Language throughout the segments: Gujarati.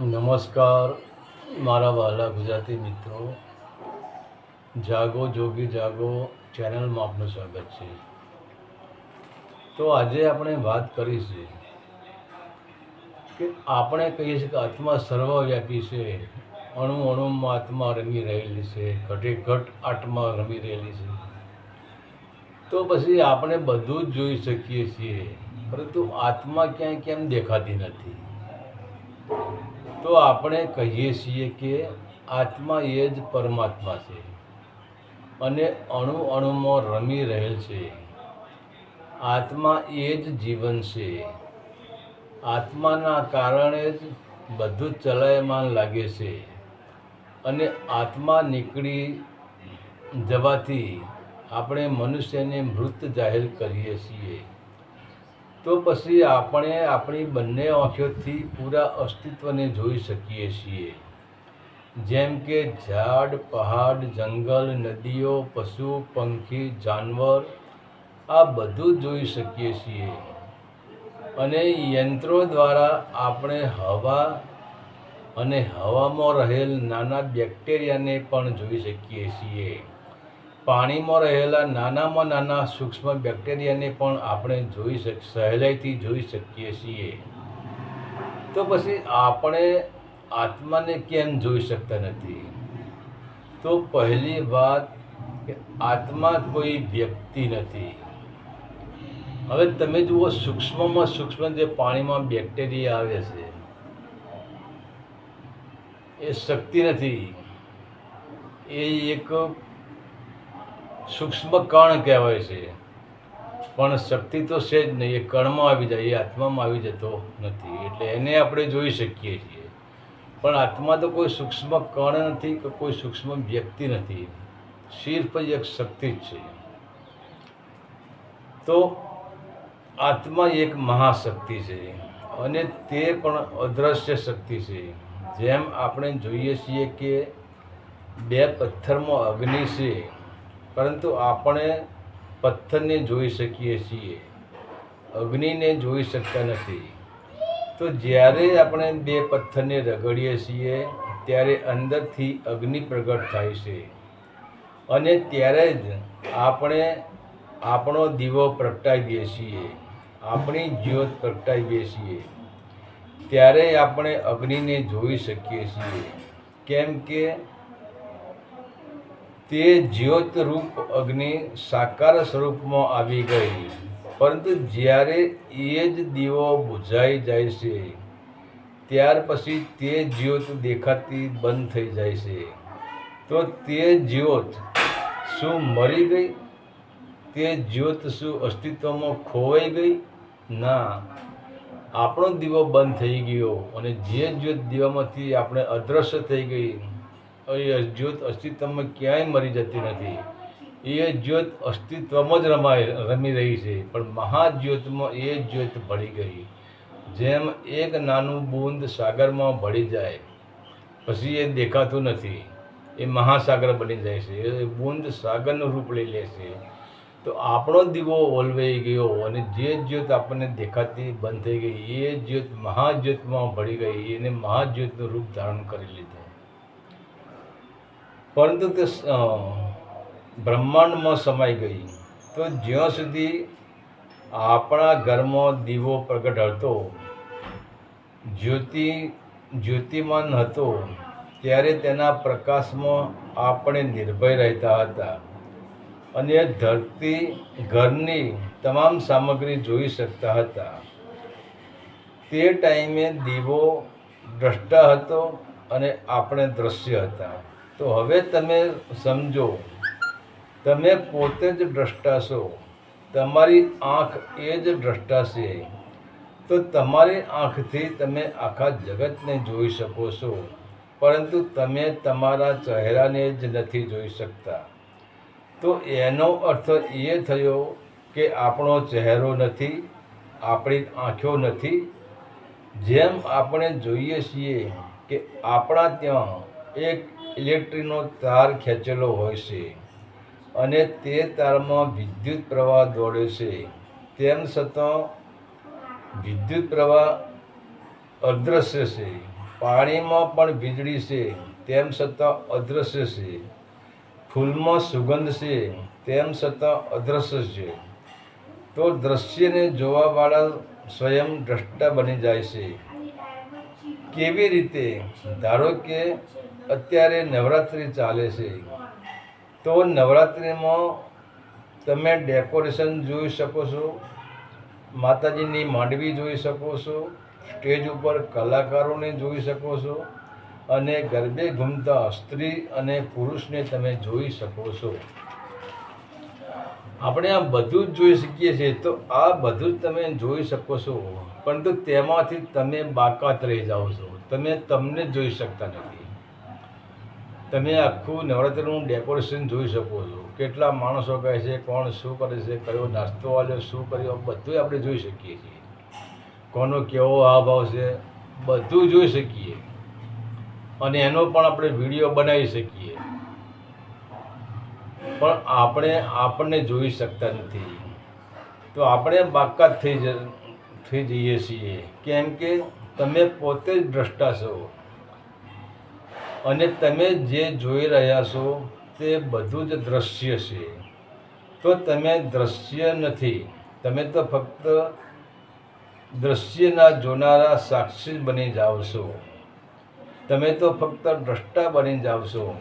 નમસ્કાર, મારા વહાલા ગુજરાતી મિત્રો. જાગો, જોગી જાગો, ચેનલમાં આપનું સ્વાગત છે. તો આજે આપણે વાત કરીશું કે આપણે કહીએ છીએ કે આત્મા સર્વવ્યાપી છે અણુ અણુમાં આત્મા રમી રહેલી છે, ઘટે ઘટ આત્મા રમી રહેલી છે. તો પછી આપણે બધું જ જોઈ શકીએ છીએ, પરંતુ આત્મા ક્યાંય કેમ દેખાતી નથી? તો આપણે કહીએ છીએ કે આત્મા એ જ પરમાત્મા છે અને અણુ અણુમાં રમી રહેલ છે. આત્મા એ જ જીવન છે. આત્માના કારણે જ બધું ચલાયમાન લાગે છે અને આત્મા નીકળી જવાથી આપણે મનુષ્યને મૃત જાહેર કરીએ છીએ. તો પછી આપણે આપણી બંને આંખોથી પૂરા અસ્તિત્વને જોઈ શકીએ છીએ. જેમ કે ઝાડ, પહાડ, જંગલ, નદીઓ, પશુ, પંખી, જાનવર, આ બધું જોઈ શકીએ છીએ. અને યંત્રો દ્વારા આપણે હવા અને હવામાં રહેલ નાના બેક્ટેરિયાને પણ જોઈ શકીએ છીએ. પાણીમાં રહેલા નાનામાં નાના સૂક્ષ્મ બેક્ટેરિયાને પણ આપણે જોઈ શક, સહેલાઈથી જોઈ શકીએ છીએ. તો પછી આપણે આત્માને કેમ જોઈ શકતા નથી? તો પહેલી વાત કે આત્મા કોઈ વ્યક્તિ નથી. હવે તમે જુઓ સૂક્ષ્મમાં સૂક્ષ્મ જે પાણીમાં બેક્ટેરિયા આવે છે, એ શક્તિ નથી. એ એક સૂક્ષ્મ કણ કહેવાય છે. પણ શક્તિ તો છે જ નહીં, એ કણમાં આવી જાય, એ આત્મામાં આવી જતો નથી. એટલે એને આપણે જોઈ શકીએ છીએ. પણ આત્મા તો કોઈ સૂક્ષ્મ કણ નથી કે કોઈ સૂક્ષ્મ વ્યક્તિ નથી. સિર્ફ જ એક શક્તિ જ છે. તો આત્મા એક મહાશક્તિ છે અને તે પણ અદ્રશ્ય શક્તિ છે. જેમ આપણે જોઈએ છીએ કે બે પથ્થરમાં અગ્નિ છે. પરંતુ આપણે પથ્થરને જોઈ શકીએ છીએ, અગ્નિને જોઈ શકતા નથી. તો જ્યારે આપણે બે પથ્થરને રગડીએ છીએ, ત્યારે અંદરથી અગ્નિ પ્રગટ થાય છે. અને ત્યારે જ આપણે આપણો દીવો પ્રગટાવીએ છીએ, આપણી જ્યોત પ્રગટાવીએ છીએ. ત્યારે આપણે અગ્નિને જોઈ શકીએ છીએ. કેમ કે તે જ્યોત રૂપ અગ્નિ સાકાર સ્વરૂપમાં આવી ગઈ. પરંતુ જ્યારે એ જ દીવો બુઝાઈ જાય છે, ત્યાર પછી તે જ્યોત દેખાતી બંધ થઈ જાય છે. તો તે જ્યોત શું મરી ગઈ? તે જ્યોત શું અસ્તિત્વમાં ખોવાઈ ગઈ? ના. આપણો દીવો બંધ થઈ ગયો અને જે જ્યોત દીવામાંથી આપણે અદૃશ્ય થઈ ગઈ એ જ્યોત અસ્તિત્વમાં ક્યાંય મરી જતી નથી. એ જ્યોત અસ્તિત્વમાં જ રમાય, રમી રહી છે. પણ મહાજ્યોતમાં એ જ્યોત ભળી ગઈ. જેમ એક નાનું બૂંદ સાગરમાં ભળી જાય, પછી એ દેખાતું નથી. એ મહાસાગર બની જાય છે. એ બૂંદ સાગરનું રૂપ લઈ લે છે. તો આપણો દીવો ઓલવાઈ ગયો અને જે જ્યોત આપણને દેખાતી બંધ થઈ ગઈ, એ જ્યોત મહાજ્યોતમાં ભળી ગઈ એને મહાજ્યોતનું રૂપ ધારણ કરી લીધું. પરંતુ તે બ્રહ્માંડમાં સમાઈ ગઈ. તો જ્યાં સુધી આપણા ઘરમાં દીવો પ્રગટ હતો, જ્યોતિ, જ્યોતિમાન હતો, ત્યારે તેના પ્રકાશમાં આપણે નિર્ભય રહેતા હતા. અને ધરતી ઘરની તમામ સામગ્રી જોઈ શકતા હતા. તે ટાઈમે દીવો દ્રષ્ટા હતો અને આપણે દ્રશ્ય હતા. તો હવે તમે સમજો, તમે પોતે જ દ્રષ્ટા છો તમારી આંખ એ જ દ્રષ્ટા છે તો તમારી આંખથી તમે આખા જગતને જોઈ શકો છો, પરંતુ તમે તમારા ચહેરાને જ નથી જોઈ શકતા. તો એનો અર્થ એ થયો કે આપણો ચહેરો નથી, આપણી આંખો નથી. જેમ આપણે જોઈએ છીએ કે આપણા ત્યાં એક ઇલેક્ટ્રિકનો તાર ખેંચેલો હોય છે અને તે તારમાં વિદ્યુત પ્રવાહ દોડે છે. તેમ છતાં વિદ્યુત પ્રવાહ અદૃશ્ય છે. પાણીમાં પણ વીજળી છે. તેમ છતાં અદૃશ્ય છે. ફૂલમાં સુગંધ છે. તેમ છતાં અદૃશ્ય છે. તો દ્રશ્યને જોવાવાળા સ્વયં દ્રષ્ટા બની જાય છે. કેવી રીતે? ધારો કે અત્યારે નવરાત્રિ ચાલે છે. તો નવરાત્રિમાં તમે ડેકોરેશન જોઈ શકો છો, માતાજીની માંડવી જોઈ શકો છો, સ્ટેજ ઉપર કલાકારોને જોઈ શકો છો અને ગરબે ઘૂમતા સ્ત્રી અને પુરુષને તમે જોઈ શકો છો. આપણે આ બધું જ જોઈ શકીએ છીએ. તો આ બધું જ તમે જોઈ શકો છો. પરંતુ તેમાંથી તમે બાકાત રહી જાઓ છો. તમે તમને જોઈ શકતા નથી. તમે આખું નવરાત્રિનું ડેકોરેશન જોઈ શકો છો. કેટલા માણસો કહે છે, કોણ શું કરે છે, કયો નાસ્તો આવ્યો શું કર્યો બધું આપણે જોઈ શકીએ છીએ. કોનો કેવો હાવભાવ છે, બધું જોઈ શકીએ. અને એનો પણ આપણે વીડિયો બનાવી શકીએ. પણ આપણે આપણને જોઈ શકતા નથી. તો આપણે બાકાત થઈ થઈ જઈએ છીએ. કેમ કે તમે પોતે જ દ્રષ્ટા છો. અને તમે જે જોઈ રહ્યા છો તે બધું જ દ્રશ્ય છે. તો તમે દ્રશ્ય નથી. તમે તો ફક્ત દ્રશ્યના જોનારા સાક્ષી બની જાઓ છો. તમે તો ફક્ત દ્રષ્ટા બની જાઓ છો.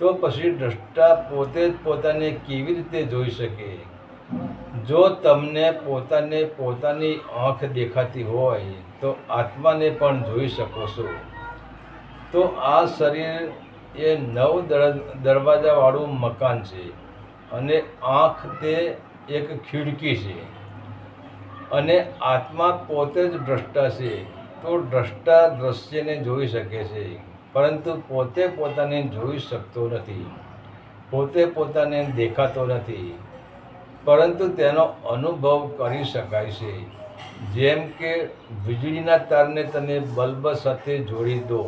તો પછી દ્રષ્ટા પોતે જ પોતાને કેવી રીતે જોઈ શકે? જો તમને પોતાને પોતાની આંખ દેખાતી હોય, તો આત્માને પણ જોઈ શકો છો. તો આ શરીર એ નવ દર- દરવાજાવાળું મકાન છે અને આંખ તે એક ખિડકી છે. અને આત્મા પોતે જ દ્રષ્ટા છે, તો દ્રષ્ટા દ્રશ્યને જોઈ શકે છે. પરંતુ પોતે પોતાને જોઈ શકતો નથી. પોતે પોતાને દેખાતો નથી. પરંતુ તેનો અનુભવ કરી શકાય છે. જેમ કે, વીજળીના તારને તમે બલ્બ સાથે જોડી દો,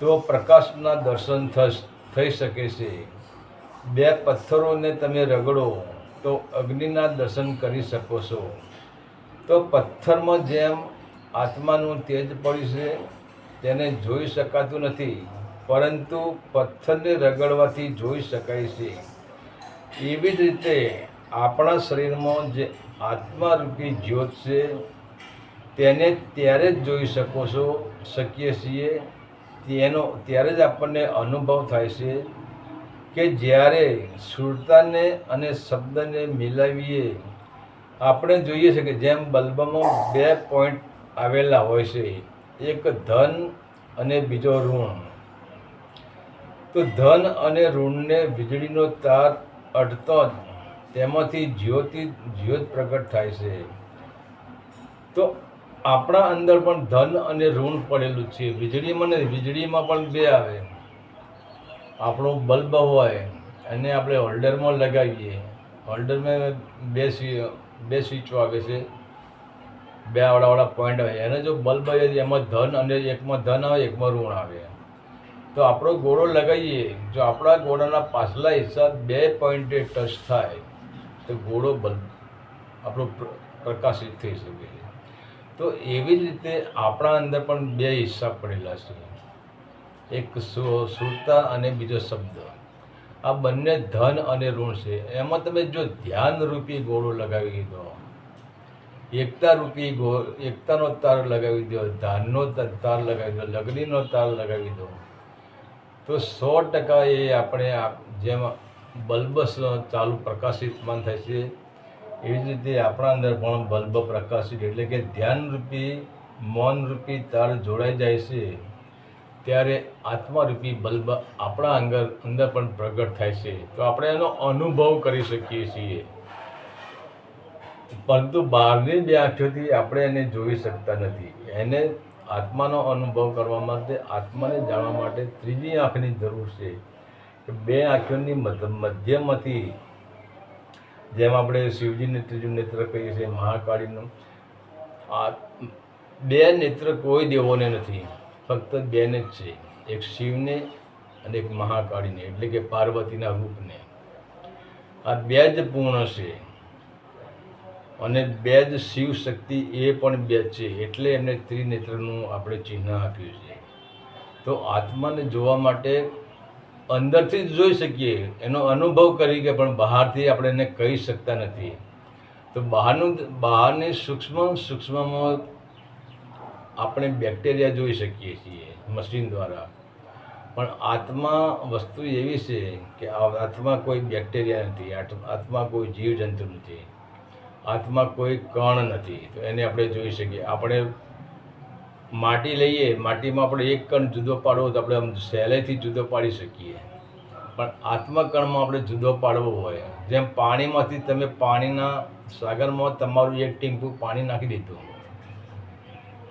તો પ્રકાશના દર્શન થઈ શકે છે. બે પથ્થરોને તમે રગડો, તો અગ્નિના દર્શન કરી શકો છો. તો પથ્થરમાં જેમ આત્માનું તેજ પડ્યું છે તેને જોઈ શકાતું નથી, પરંતુ પથ્થરને રગડવાથી જોઈ શકાય છે. એવી જ રીતે આપણા શરીરમાં જે આત્મારૂપી જ્યોત છે, તેને ત્યારે જ જોઈ શકો છો, શકીએ છીએ. તેનો, ત્યારે જ આપણને અનુભવ થાય છે કે જ્યારે સુરતાને અને શબ્દને મિલાવીએ, આપણે જોઈએ છે કે જેમ બલ્બમાં બે પોઈન્ટ આવેલા હોય છે એક ધન અને બીજો ઋણ. તો ધન અને ઋણને વીજળીનો તાર અડતો જ તેમાંથી જ્યોતિ, જ્યોત પ્રગટ થાય છે. તો આપણા અંદર પણ ધન અને ઋણ પડેલું છે. વીજળીમાં ને વીજળીમાં પણ બે આવે. આપણો બલ્બ હોય, એને આપણે હોલ્ડરમાં લગાવીએ. હોલ્ડરમાં બે સ્વી, બે સ્વિચો આવે છે. બે વાળા પોઈન્ટ આવે એને જો બલ્બ હોય એમાં ધન અને એકમાં ધન આવે, એકમાં ઋણ આવે. તો આપણો ગોળો લગાવીએ. જો આપણા ગોળાના પાછલા હિસ્સા બે પોઈન્ટે ટચ થાય, તો ગોળો બલ્બ આપણો પ્ર- પ્રકાશિત થઈ શકે તો એવી જ રીતે આપણા અંદર પણ બે હિસ્સા પડેલા છે. એક સુરતા અને બીજો શબ્દ. આ બંને ધન અને ઋણ છે. એમાં તમે જો ધ્યાન રૂપી ગોળો લગાવી દો એકતા રૂપી ગો, એકતાનો તાર લગાવી દો, ધાનનો તાર લગાવી દો લગડીનો તાર લગાવી દો. તો સો ટકા એ આપણે જેમ બલ્બ ચાલુ પ્રકાશિતમાન થાય છે, એવી જ રીતે આપણા અંદર પણ બલ્બ પ્રકાશિત, એટલે કે ધ્યાનરૂપી મૌનરૂપી તાર જોડાઈ જાય છે, ત્યારે આત્મારૂપી બલ્બ આપણા અંદર અંદર પણ પ્રગટ થાય છે. તો આપણે એનો અનુભવ કરી શકીએ છીએ. પરંતુ બહારની બે આંખોથી આપણે એને જોઈ શકતા નથી. એને આત્માનો અનુભવ કરવા માટે, આત્માને જાણવા માટે ત્રીજી આંખની જરૂર છે કે બે આંખોની મધ- મધ્યમાંથી, જેમ આપણે શિવજીને ત્રીજું નેત્ર કહીએ છીએ, મહાકાળીનું, આ બે નેત્ર કોઈ દેવોને નથી, ફક્ત બેને જ છે. એક શિવને અને એક મહાકાળીને, એટલે કે પાર્વતીના રૂપને. આ બે જ પૂર્ણ છે. અને બે જ શિવ શક્તિ એ પણ બે છે, એટલે એમને ત્રિનેત્રનું આપણે ચિહ્ન આપ્યું છે. તો આત્માને જોવા માટે અંદરથી જ જોઈ શકીએ, એનો અનુભવ કરી કે પણ બહારથી આપણે એને કહી શકતા નથી. તો બહારનું બહારની સૂક્ષ્મ, સૂક્ષ્મમાં આપણે બેક્ટેરિયા જોઈ શકીએ છીએ, મશીન દ્વારા. પણ આત્મા વસ્તુ એવી છે કે આત્મા કોઈ બેક્ટેરિયા નથી, આત્મા કોઈ જીવજંતુ નથી. આત્મા કોઈ કણ નથી. તો એને આપણે જોઈ શકીએ. આપણે માટી લઈએ, માટીમાં આપણે એક કણ જુદો પાડવો તો આપણે આમ સહેલાઈથી જુદો પાડી શકીએ. પણ આત્મકણમાં આપણે જુદો પાડવો હોય. જેમ પાણીમાંથી તમે પાણીના સાગરમાં તમારું એક ટીમ્પું પાણી નાખી દીધું.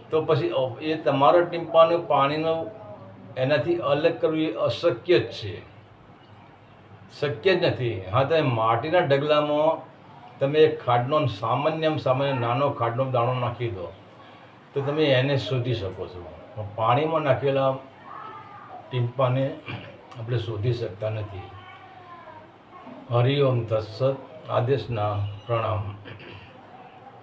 તો પછી એ તમારો ટીમ્પાનું પાણીનો એનાથી અલગ કરવું એ અશક્ય જ છે. શક્ય જ નથી. હા તમે માટીના ઢગલામાં તમે ખાડનો સામાન્ય સામાન્ય નાનો ખાડનો દાણો નાખી દો, તો તમે એને શોધી શકો છો. પણ પાણીમાં નાખેલા ટીમ્પાને આપણે શોધી શકતા નથી. હરિઓમ તત્સત આદેશના પ્રણામ.